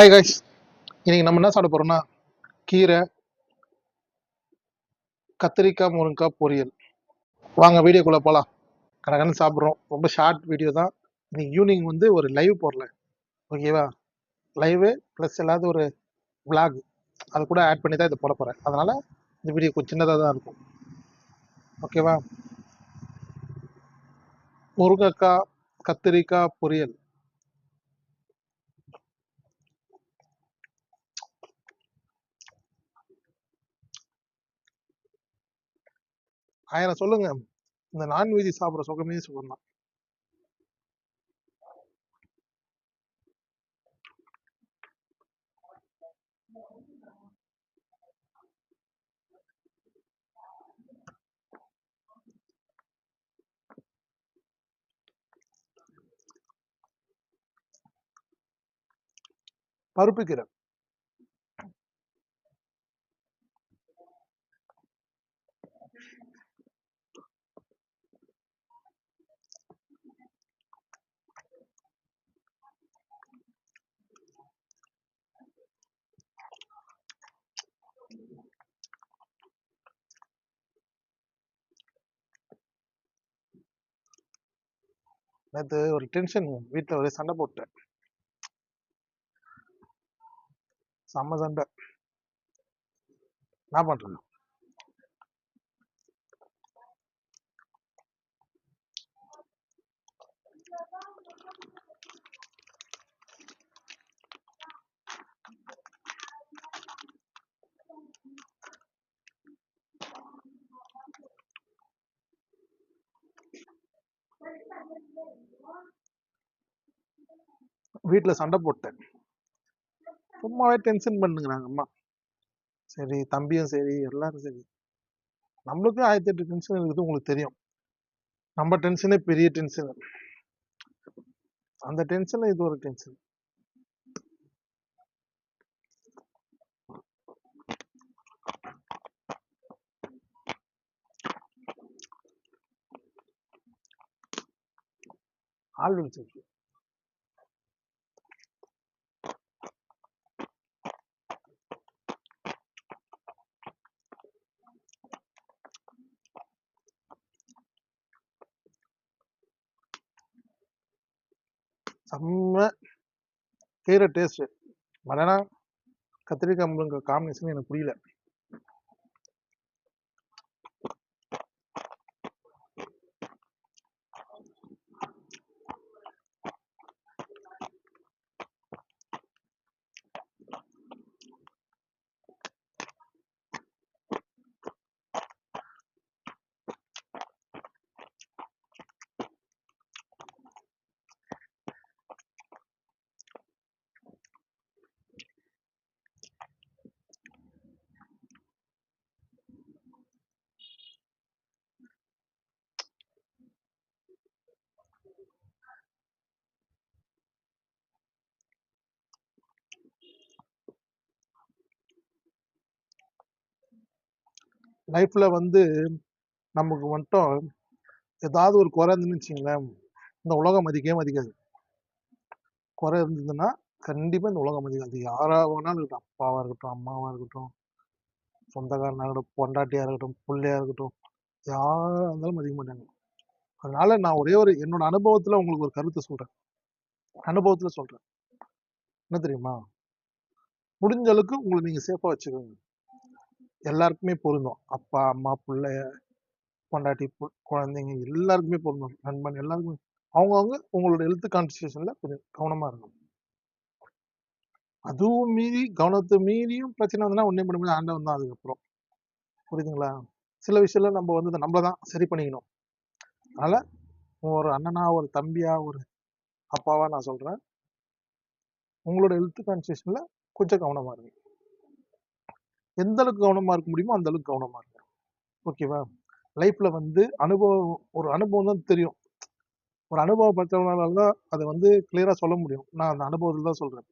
Hi guys இன்னைக்கு நம்ம என்ன சாப்பிட போறோம்னா கீரை கத்திரிக்காய் முருங்கைக்காய் பொரியல். வாங்க வீடியோக்குள்ள போகலாம் கடகன்னு சாப்பிட்றோம். ரொம்ப ஷார்ட் வீடியோ தான். இன்னைக்கு ஈவினிங் வந்து ஒரு லைவ் போடல. ஓகேவா லைவு ப்ளஸ் எல்லாவது ஒரு விளாக் அது கூட ஆட் பண்ணி தான் இதை போட போகிறேன் அதனால இந்த வீடியோ கொஞ்சம் சின்னதாக தான் இருக்கும். ஓகேவா முருங்கைக்காய் கத்திரிக்காய் பொரியல். ஆயிரம் சொல்லுங்க. இந்த நான்வெஜ் சாப்பிட்ற சுகமே சுகம் தான் பருப்பு கீரை நேற்று ஒரு டென்ஷன் வீட்டில் ஒரே சண்டை போட்டேன். செம்ம சண்டை. என்ன பண்றது? வீட்டில் சண்டை போட்டேன். சும்மாவே டென்ஷன் பண்ணுங்கிறாங்க அம்மா. சரி தம்பியும் சரி எல்லாரும் சரி. நம்மளுக்கும் ஆயிரத்தி எட்டு டென்ஷன் இருக்குது உங்களுக்கு தெரியும். நம்ம டென்ஷனே பெரிய டென்ஷன் அந்த டென்ஷன்ல இது ஒரு டென்ஷன் ஆள் வச்சிருக்கு செம்ம கீரை டேஸ்ட் பனானா கத்திரிக்காய் முழுங்க காம்பினேஷன் எனக்கு புரியல. லைஃப்பில் வந்து நமக்கு மட்டும் ஏதாவது ஒரு குறை இருந்துன்னு வச்சுங்களேன் இந்த உலகம் மதிக்கவே மதிக்காது. குறை இருந்ததுன்னா கண்டிப்பாக இந்த உலகம் மதிக்காது. யாராக வேணாலும் இருக்கட்டும் அப்பாவாக இருக்கட்டும் அம்மாவாக இருக்கட்டும் சொந்தக்காரனாக இருக்கட்டும் பொண்டாட்டியாக இருக்கட்டும் பிள்ளையாக இருக்கட்டும் யாராக இருந்தாலும் மதிக்க மாட்டாங்க. அதனால நான் ஒரே ஒரு என்னோட அனுபவத்தில் உங்களுக்கு ஒரு கருத்தை சொல்கிறேன் அனுபவத்தில் சொல்கிறேன் என்ன தெரியுமா? முடிஞ்ச அளவுக்கு உங்களை நீங்கள் சேஃபாக வச்சுக்கோங்க. எல்லாருக்குமே பொருந்தும். அப்பா அம்மா பிள்ளை பொண்டாட்டி பு- குழந்தைங்க எல்லாருக்குமே பொருந்தும். நண்பன் எல்லாருக்குமே. அவங்கவுங்க உங்களோட ஹெல்த் கான்சன்ட்ரேஷன்ல கொஞ்சம் கவனமா இருக்கணும். அதுவும் மீறி கவனத்தை மீறியும் பிரச்சனை வந்ததுன்னா ஒன்றே பண்ண முடியாது. ஆண்டவன் தான் அதுக்கப்புறம். புரியுதுங்களா? சில விஷயம்ல நம்ம வந்து நம்மள தான் சரி பண்ணிக்கணும். அதனால ஒரு அண்ணனா ஒரு தம்பியா ஒரு அப்பாவா நான் சொல்றேன். உங்களோட ஹெல்த் கான்சியஸ்ல கொஞ்சம் கவனமா இருங்க. எந்த அளவுக்கு கவனமாக இருக்க முடியுமோ அந்த அளவுக்கு கவனமாக இருங்க ஓகேவா? லைஃப்பில் வந்து அனுபவம் ஒரு அனுபவம் தான் தெரியும். ஒரு அனுபவப்பட்டவனால தான் அதை வந்து கிளியராக சொல்ல முடியும். நான் அந்த அனுபவத்தில் தான் சொல்கிறேன்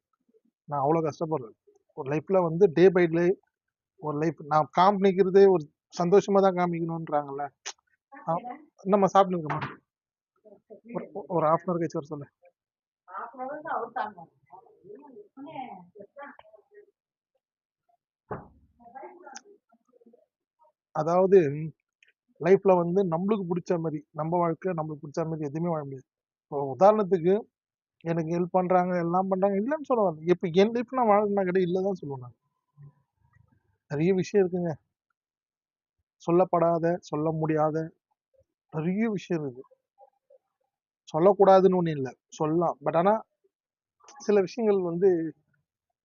நான் அவ்வளோ கஷ்டப்படுறேன். ஒரு லைஃப்பில் வந்து டே பை டே ஒரு லைஃப் நான் காமிக்கிறதே ஒரு சந்தோஷமாக தான் காமிக்கணுன்றாங்கல்ல நம்ம சாப்பிட்டுருக்கோமா ஒரு ஹாஃப் அன் அவர் கழிச்சு வர சொல்லு. அதாவது லைஃப்ல வந்து நம்மளுக்கு பிடிச்ச மாதிரி நம்ம வாழ்க்கை நம்மளுக்கு பிடிச்ச மாதிரி எதுவுமே வாழ முடியாது. இப்போ உதாரணத்துக்கு எனக்கு ஹெல்ப் பண்றாங்க எல்லாம் பண்றாங்க இல்லைன்னு சொல்ல வரல. இப்போ என் லைஃப் நான் வாழ்னா கிடையாது இல்லைதான் சொல்லுவேன் நான். நிறைய விஷயம் இருக்குங்க. சொல்லப்படாத சொல்ல முடியாத நிறைய விஷயம் இருக்கு. சொல்லக்கூடாதுன்னு ஒன்று இல்லை. சொல்லலாம். பட் ஆனால் சில விஷயங்கள் வந்து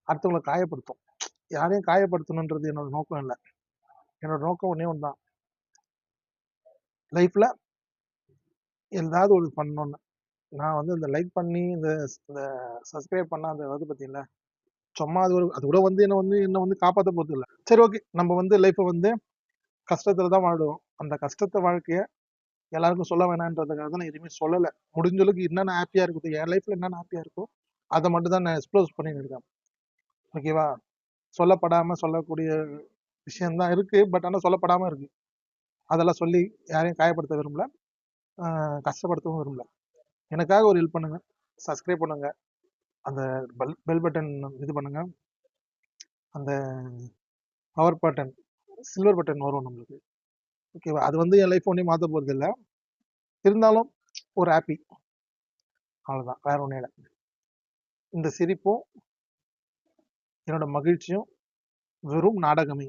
அடுத்தவங்களை காயப்படுத்தும். யாரையும் காயப்படுத்தணுன்றது என்னோட நோக்கம் இல்லை. என்னோட நோக்கம் ஒன்றே ஒன்று தான் லைஃப்பில் ஏதாவது ஒரு பண்ணணும்னு. நான் வந்து இந்த லைக் பண்ணி இந்த இந்த சப்ஸ்கிரைப் பண்ண அந்த இது பார்த்தீங்களா சும்மா அது ஒரு அது கூட வந்து என்ன வந்து என்ன வந்து காப்பாற்ற போகிறது இல்லை. சரி ஓகே நம்ம வந்து லைஃப்பை வந்து கஷ்டத்தில் தான் வாழுவோம். அந்த கஷ்டத்தை வாழ்க்கையை எல்லாருக்கும் சொல்ல வேணான்றதுக்காக தான் நான் எதுவுமே சொல்லலை. முடிஞ்சளவுக்கு என்னென்ன ஹாப்பியாக இருக்குது என் லைஃப்பில் என்னென்ன ஹாப்பியாக இருக்கோ அதை மட்டும் தான் நான் எக்ஸ்ப்ளோஸ் பண்ணிட்டு இருக்கேன். ஓகேவா சொல்லப்படாமல் சொல்லக்கூடிய விஷயம்தான் இருக்கு. பட் ஆனால் சொல்லப்படாமல் இருக்கு. அதெல்லாம் சொல்லி யாரையும் காயப்படுத்த விரும்பல. கஷ்டப்படுத்தவும் விரும்பல. எனக்காக ஒரு ஹெல்ப் பண்ணுங்க. சப்ஸ்கிரைப் பண்ணுங்க. அந்த பெல் பெல் பட்டன் இது பண்ணுங்க. அந்த பவர் பட்டன் சில்வர் பட்டன் வரும் நம்மளுக்கு. ஓகேவா அது வந்து என் லைஃப் ஒன்றையும் மாற்ற போகிறது இல்லை. இருந்தாலும் ஒரு ஹாப்பி அவ்வளோதான் வேற ஒன்றும் இல்லை. இந்த சிரிப்பும் என்னோட மகிழ்ச்சியும் வெறும் நாடகமே.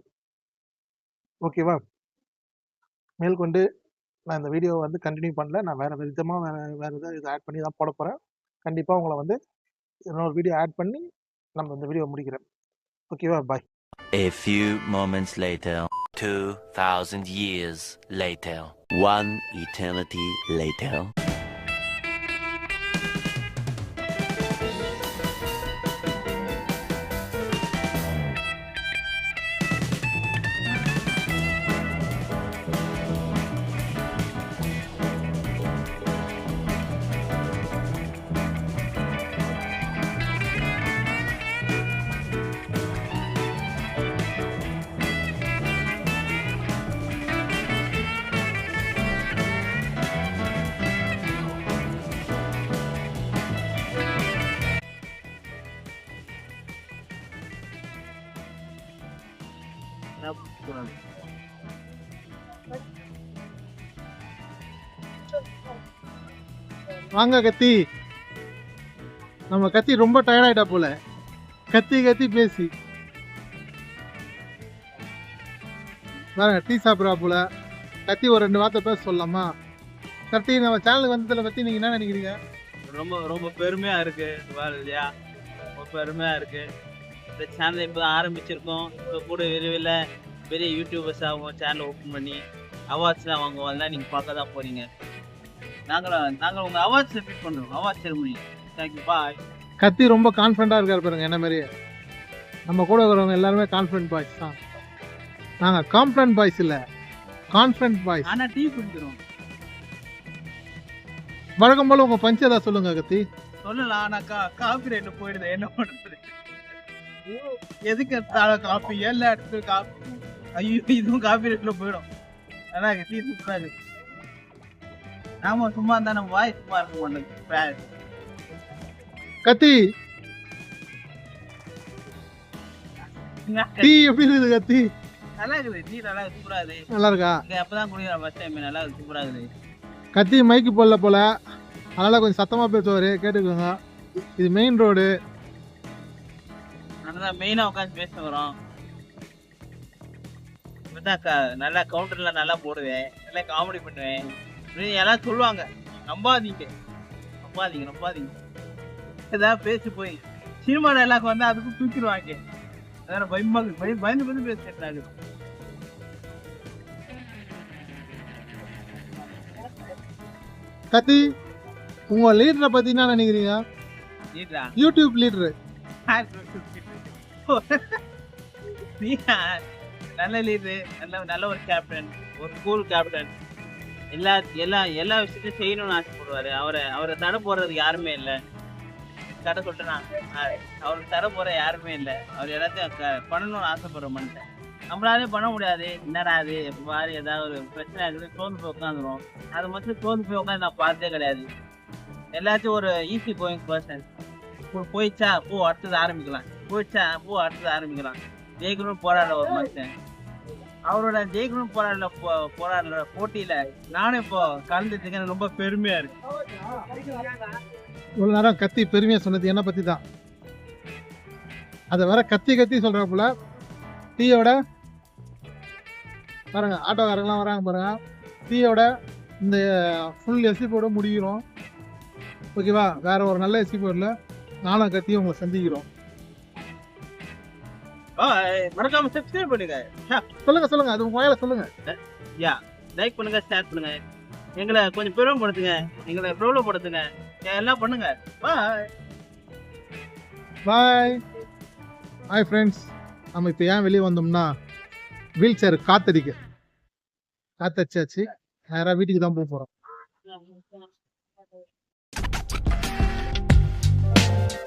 ஓகேவா மேற்கொண்டு நான் இந்த வீடியோவை வந்து கண்டினியூ பண்ணல. நான் வேற விதமாக வேற வேறு ஏதாவது இது ஆட் பண்ணி தான் போட போகிறேன் கண்டிப்பாக உங்களை வந்து இன்னொரு வீடியோ ஆட் பண்ணி நம்ம இந்த வீடியோ முடிக்கிறேன். ஓகேவா பாய் A few moments later, 2,000 years later, one eternity later. வாங்க கத்தி. நம்ம கத்தி ரொம்ப டயர்டாயிட்டா போல. கத்தி கத்தி பேசி. பாருங்க டீ சாப்பிட்றா போல. கத்தி ஒரு ரெண்டு வார்த்தை பேச சொல்லலாமா? கத்தி நம்ம சேனலுக்கு வந்ததில் பற்றி நீங்கள் என்ன நினைக்கிறீங்க? ரொம்ப ரொம்ப பெருமையாக இருக்கு வேற இல்லையா? ரொம்ப பெருமையாக இருக்கு. இந்த சேனல் இப்போ ஆரம்பிச்சிருக்கோம். இப்போ கூட விரைவில் பெரிய யூடியூபர்ஸ் ஆகும் சேனல் ஓப்பன் பண்ணி அவார்ட்ஸ்லாம் வாங்குவோம் அதெல்லாம் நீங்கள் பார்க்க தான் போறீங்க. நாங்களும் நாங்கள் உங்கள் அவார்ட்ஸ் ரிப்பீட் பண்ணுறோம் awards ceremony thank you bye கத்தி ரொம்ப கான்ஃபிடண்ட்டாக இருக்கார் பாருங்க என்ன மாதிரியே. நம்ம கூட இருக்கிறவங்க எல்லாருமே கான்ஃபிடன்ட் பாய்ஸ் தான். நாங்கள் கான்ஃபிடன்ட் பாய்ஸ் இல்லை. கான்ஃபிடன்ட் பாய்ஸ் ஆனால் டீ குடிக்கிறோம். வழக்கம் போல் உங்கள் பஞ்சு ஏதாவது சொல்லுங்க கத்தி. சொல்லலாம். ஆனால் கா காஃபி ரேட்டு போயிடுது. என்ன பண்ணுறது எதுக்கு எடுத்தாலும் காஃபி எல்லா இடத்துலையும் காஃபி ஐயோ இதுவும் காஃபி ரேட்டில் போயிடும். இருக்கு டீ சூப்பராக நாம சும்மா இருந்தா நம்ம வாய் சும்மா இருக்க மாட்டேங்குது. கத்தி. டீ எப்படி இருக்குது கத்தி? நல்லா இருக்குது டீ நல்லா சூப்பரா இருக்குது. நல்லா இருக்கா? அப்பதான் குடிக்கிற ஃபர்ஸ்ட் டைம் நல்லா இருக்கு சூப்பரா இருக்குது. கத்தி மைக்கு போடல போல. அதனால கொஞ்சம் சத்தமாக பேசுவார். கேட்டுக்கோங்க. இது மெயின் ரோடு நல்லா மெயினா உட்காந்து பேச வரோம் இப்பதான் நல்லா கவுண்டர்ல நல்லா போடுவேன் நல்லா காமெடி பண்ணுவேன். இப்படின்னு எல்லாம் சொல்லுவாங்க நம்பாதீங்க. நம்பாதீங்க நம்பாதீங்க. ஏதாவது பேசி போய் சினிமா டைலாக் வந்து அதுக்கும் தூக்கிடுவாங்க. வேற பயமா இருக்கு. பய பயந்து பயந்து பேசுறாங்க கத்தி உங்கள் லீடரை பற்றி என்ன நினைக்கிறீங்க? யூடியூப் லீடரு நல்ல லீடு நல்ல நல்ல ஒரு கேப்டன் ஒரு ஸ்கூல் கேப்டன் எல்லா எல்லா எல்லா விஷயத்தையும் செய்யணும்னு ஆசைப்படுவாரு. அவரை அவரை தடை போடுறதுக்கு யாருமே இல்லை. தடை சொல்லிட்டேனா அவருக்கு தடை போற யாருமே இல்லை. அவர் எல்லாத்தையும் க- பண்ணணும்னு ஆசைப்படுற மனுஷன். நம்மளாலே பண்ண முடியாது. என்னடா அது மாதிரி ஏதாவது ஒரு பிரச்சனை இருக்குது சோர்ந்து போய் உட்காந்துரும் அது மட்டும் சோர்ந்து போய் உட்காந்து நான் பார்த்ததே கிடையாது. எல்லாத்தையும் ஒரு ஈஸி கோயிங் பர்சன் போயிடுச்சா போ அடுத்தது ஆரம்பிக்கலாம். போயிடுச்சா போ அடுத்தது ஆரம்பிக்கலாம். ஜெயிக்கணும் போராட ஒரு மனுஷன். அவரோட ஜெயிக்கணும் போராடல போ- போராடுற போட்டியில நானும் இப்போ கலந்துட்டு எனக்கு ரொம்ப பெருமையா இருக்கு. இவ்வளவு நேரம் கத்தி பெருமையா சொன்னது என்ன பத்தி தான். அதை வேற கத்தி கத்தி சொல்றப்பல டீயோட பாருங்க ஆட்டோக்காரங்களாம் வராங்க பாருங்க. டீயோட இந்த ஃபுல் எசிப்போட முடிகிறோம். ஓகேவா வேற ஒரு நல்ல எசிப்போர்ல நானும் கத்தியும் உங்களை சந்திக்கிறோம். மறக்காம சப்ஸ்கிரைப் பண்ணுங்க. சொல்லுங்க சொல்லுங்க அது உங்க வாயில சொல்லுங்க. லைக் பண்ணுங்க ஷேர் பண்ணுங்க. எங்களை கொஞ்சம் பெருமைப்படுத்துங்க எங்களை பிரபலப்படுத்துங்க எல்லாம் பண்ணுங்க. பாய் பாய் ஹாய் ஃப்ரெண்ட்ஸ் நம்ம இப்போ ஏன் வெளியே வந்தோம்னா வீல் சேர் காத்தடிக்க. காத்தடிச்சாச்சு. நேராக வீட்டுக்கு தான் போக போகிறோம்